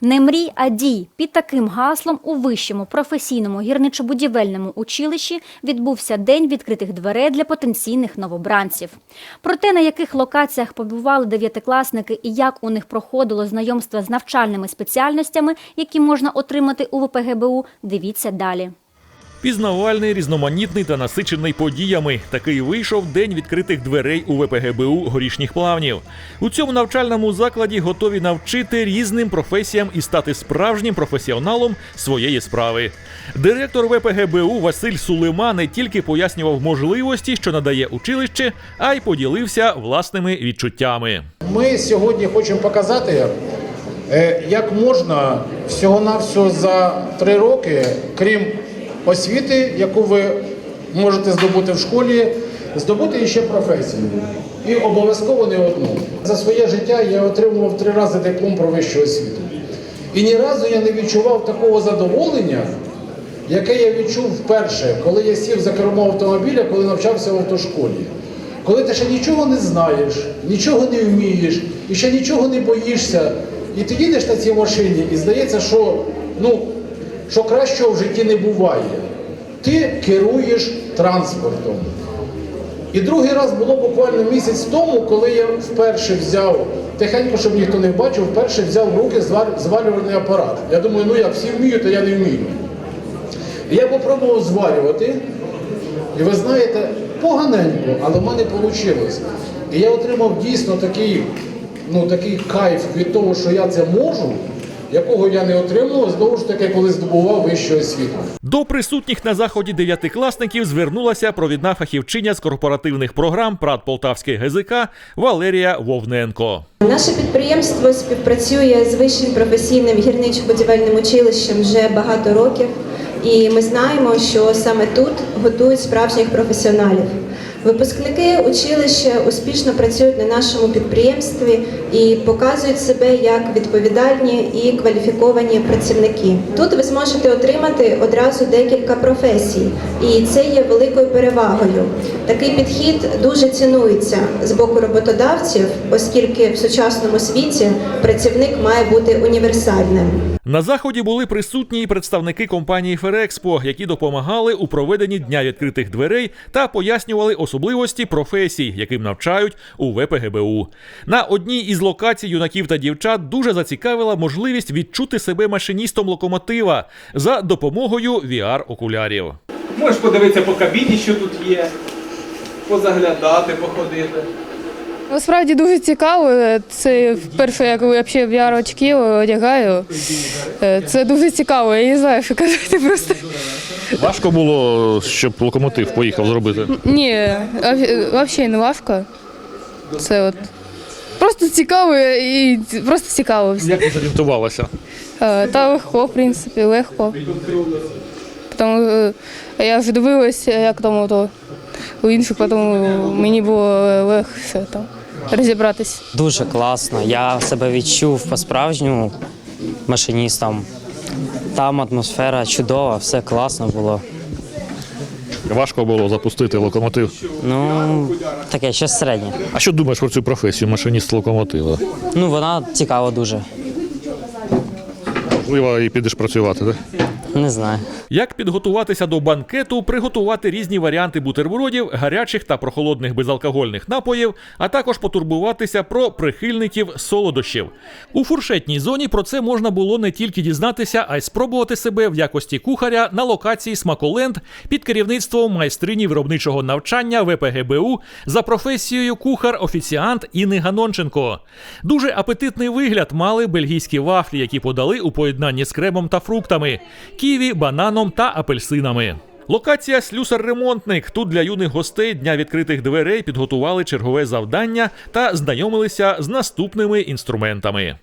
Не мрій, а дій. Під таким гаслом у вищому професійному гірничо-будівельному училищі відбувся день відкритих дверей для потенційних новобранців. Про те, на яких локаціях побували дев'ятикласники і як у них проходило знайомство з навчальними спеціальностями, які можна отримати у ВПГБУ, дивіться далі. Пізнавальний, різноманітний та насичений подіями. Такий вийшов день відкритих дверей у ВПГБУ горішніх плавнів. У цьому навчальному закладі готові навчити різним професіям і стати справжнім професіоналом своєї справи. Директор ВПГБУ Василь Сулима не тільки пояснював можливості, що надає училище, а й поділився власними відчуттями. Ми сьогодні хочемо показати, е, як можна всього-навсього за три роки, крім освіти, яку ви можете здобути в школі, здобути ще професію. І обов'язково не одну. За своє життя я отримував три рази диплом про вищу освіту. І ні разу я не відчував такого задоволення, яке я відчув вперше, коли я сів за кермо автомобіля, коли навчався в автошколі. Коли ти ще нічого не знаєш, нічого не вмієш і ще нічого не боїшся, і ти їдеш на цій машині, і здається, що, ну, що кращого в житті не буває. Ти керуєш транспортом. І другий раз було буквально місяць тому, коли я вперше взяв, тихенько, щоб ніхто не бачив, вперше взяв в руки зварювальний апарат. Я думаю, ну як всі вміють, а я не вмію. І я попробував зварювати, і ви знаєте, поганенько, але в мене вийшло. І я отримав дійсно такий, ну, такий кайф від того, що я це можу, якого я не отримував, знову ж таки, коли здобував вищу освіту. До присутніх на заході дев'ятикласників звернулася провідна фахівчиня з корпоративних програм ПРАД Полтавський ГЗК Валерія Вовненко. Наше підприємство співпрацює з вищим професійним гірничо-будівельним училищем вже багато років, і ми знаємо, що саме тут готують справжніх професіоналів. Випускники училища успішно працюють на нашому підприємстві і показують себе як відповідальні і кваліфіковані працівники. Тут ви зможете отримати одразу декілька професій, і це є великою перевагою. Такий підхід дуже цінується з боку роботодавців, оскільки в сучасному світі працівник має бути універсальним. На заході були присутні і представники компанії Ферекспо, які допомагали у проведенні дня відкритих дверей та пояснювали особливості професій, яким навчають у ВПГБУ. На одній із локацій юнаків та дівчат дуже зацікавила можливість відчути себе машиністом локомотива за допомогою VR-окулярів. Можеш подивитися по кабіні, що тут є, позаглядати, походити. Насправді дуже цікаво. Це вперше, я коли взагалі VR очки одягаю. Е, Це дуже цікаво, я не знаю, що казати просто. Важко було, щоб локомотив поїхав зробити. Ні, взагалі не важко. Це от. Просто цікаво і просто цікаво. Як ви зорієнтувалася? Е, Та легко, в принципі, легко. Тому е, я вже дивилася, як там то у інших, тому мені було легше там розібратись. Дуже класно. Я себе відчув по-справжньому машиністом. Там атмосфера чудова, все класно було. Важко було запустити локомотив. Ну, таке щось середнє. А що думаєш про цю професію машиніст локомотива? Ну, вона цікава дуже. Можливо, і підеш працювати, так? Не знаю. Як підготуватися до банкету, приготувати різні варіанти бутербродів, гарячих та прохолодних безалкогольних напоїв, а також потурбуватися про прихильників солодощів. У фуршетній зоні про це можна було не тільки дізнатися, а й спробувати себе в якості кухаря на локації Смаколенд під керівництвом майстрині виробничого навчання ВПГБУ за професією кухар-офіціант Інни Ганонченко. Дуже апетитний вигляд мали бельгійські вафлі, які подали у поєднанні з кремом та фруктами, ківі, бананом та апельсинами. Локація слюсар-ремонтник. Тут для юних гостей дня відкритих дверей підготували чергове завдання та знайомилися з наступними інструментами.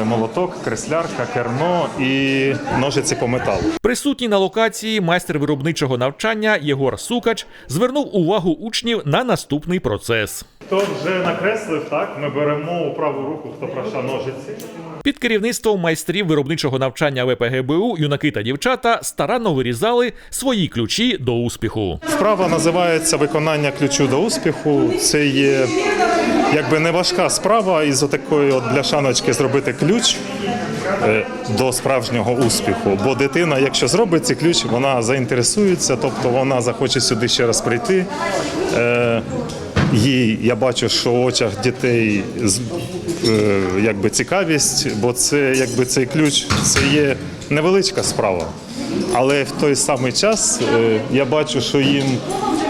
Е, молоток, креслярка, кермо і ножиці по металу. Присутній на локації майстер виробничого навчання Єгор Сукач звернув увагу учнів на наступний процес. Хто вже накреслив, так ми беремо у праву руку, хто правша ножиці. Під керівництвом майстрів виробничого навчання ВПГБУ юнаки та дівчата старанно вирізали свої ключі до успіху. Вправа називається виконання ключу до успіху. Це є якби не важка справа із отакої от бляшаночки зробити ключ е, до справжнього успіху. Бо дитина, якщо зробить цей ключ, вона заінтересується, тобто вона захоче сюди ще раз прийти. Е, Їй я бачу, що в очах дітей е, якби цікавість, бо це якби цей ключ це є невеличка справа. Але в той самий час я бачу, що їм,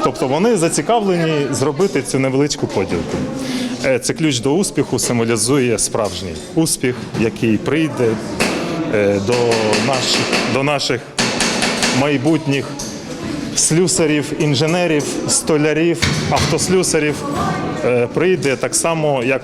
тобто вони зацікавлені зробити цю невеличку поділку. Е, Це ключ до успіху символізує справжній успіх, який прийде е, до наших, до наших майбутніх слюсарів, інженерів, столярів, автослюсарів е, прийде так само, як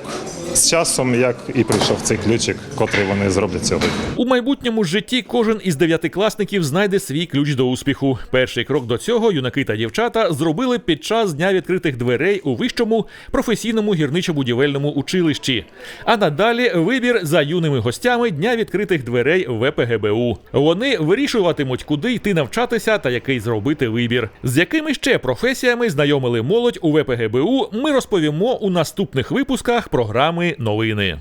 з часом, як і прийшов цей ключик, котрий вони зроблять сьогодні. У майбутньому житті кожен із дев'ятикласників знайде свій ключ до успіху. Перший крок до цього юнаки та дівчата зробили під час дня відкритих дверей у вищому професійному гірничо-будівельному училищі. А надалі вибір за юними гостями дня відкритих дверей ВПГБУ. Вони вирішуватимуть, куди йти навчатися та який зробити вибір. З якими ще професіями знайомили молодь у ВПГБУ. Ми розповімо у наступних випусках програми новини.